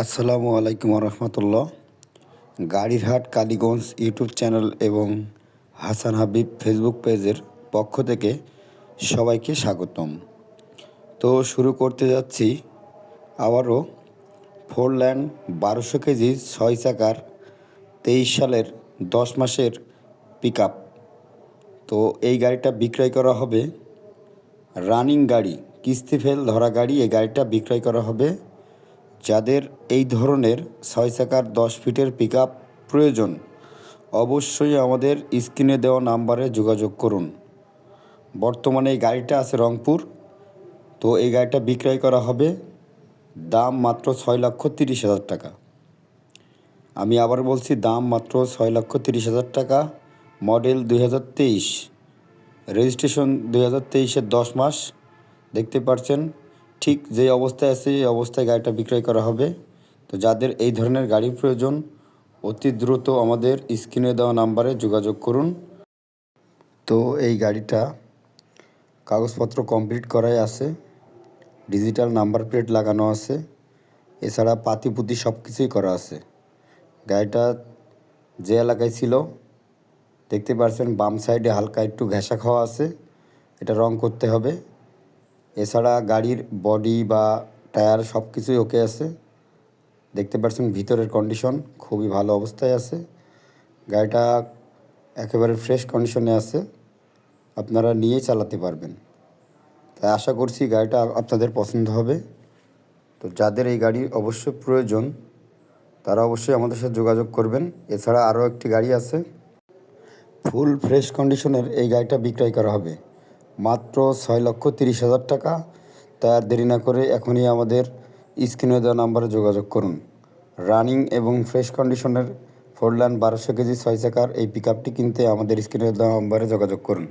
আসসালামু আলাইকুম রহমতুল্লাহ গাড়ির হাট কালীগঞ্জ ইউটিউব চ্যানেল এবং হাসান হাবিব ফেসবুক পেজের পক্ষ থেকে সবাইকে স্বাগতম। তো শুরু করতে যাচ্ছি আবারও ফোর ল্যান্ড বারোশো কেজি ছয় চাকার তেইশ সালের দশ মাসের পিক তো এই গাড়িটা বিক্রয় করা হবে, রানিং গাড়ি, কিস্তি ফেল ধরা গাড়ি, এই গাড়িটা বিক্রয় করা হবে যাদের এই ধরনের ছয় চাকার দশ ফিটের পিক প্রয়োজন, অবশ্যই আমাদের স্ক্রিনে দেওয়া নাম্বারে যোগাযোগ করুন। বর্তমানে এই গাড়িটা আছে রংপুর। তো এই গাড়িটা বিক্রয় করা হবে দাম মাত্র ছয় লক্ষ তিরিশ হাজার টাকা। আমি আবার বলছি, দাম মাত্র ছয় লক্ষ তিরিশ হাজার টাকা। মডেল দুই হাজার তেইশ। রেজিস্ট্রেশন দুই হাজার তেইশের দশ মাস। দেখতে পাচ্ছেন ঠিক যে অবস্থায় আছে, এই অবস্থায় গাড়িটা বিক্রয় করা হবে। তো যাদের এই ধরনের গাড়ির প্রয়োজন, অতি দ্রুত আমাদের স্ক্রিনে দেওয়া নাম্বারে যোগাযোগ করুন। তো এই গাড়িটা কাগজপত্র কমপ্লিট করাই আছে, ডিজিটাল নাম্বার প্লেট লাগানো আছে, এছাড়া পাতিপুতি সব কিছুই করা আছে। গাড়িটা যে এলাকায় ছিল, দেখতে পাচ্ছেন বাম সাইডে হালকা একটু ঘেঁষা খাওয়া আছে, এটা রং করতে হবে। এছাড়া গাড়ির বডি বা টায়ার সব কিছুই ওকে আছে। দেখতে পাচ্ছেন ভিতরের কন্ডিশন খুবই ভালো অবস্থায় আছে। গাড়িটা একেবারে ফ্রেশ কন্ডিশনে আছে। আপনারা নিয়ে চালাতে পারবেন। তাই আশা করছি গাড়িটা আপনাদের পছন্দ হবে। তো যাদের এই গাড়ি অবশ্যই প্রয়োজন, তারা অবশ্যই আমাদের সাথে যোগাযোগ করবেন। এছাড়া আরও একটি গাড়ি আছে। ফুল ফ্রেশ কন্ডিশনের এই গাড়িটা বিক্রয় করা হবে। মাত্র ছয় লক্ষ তিরিশ হাজার টাকা। তাই আর দেরি না করে এখনই আমাদের স্ক্রিনে দেওয়া নাম্বারে যোগাযোগ করুন। রানিং এবং ফ্রেশ কন্ডিশনের ফোর লাইন বারোশো কেজি ছয় চাকার এই পিক আপটি কিনতে আমাদের স্ক্রিনে দেওয়া নাম্বারে যোগাযোগ করুন।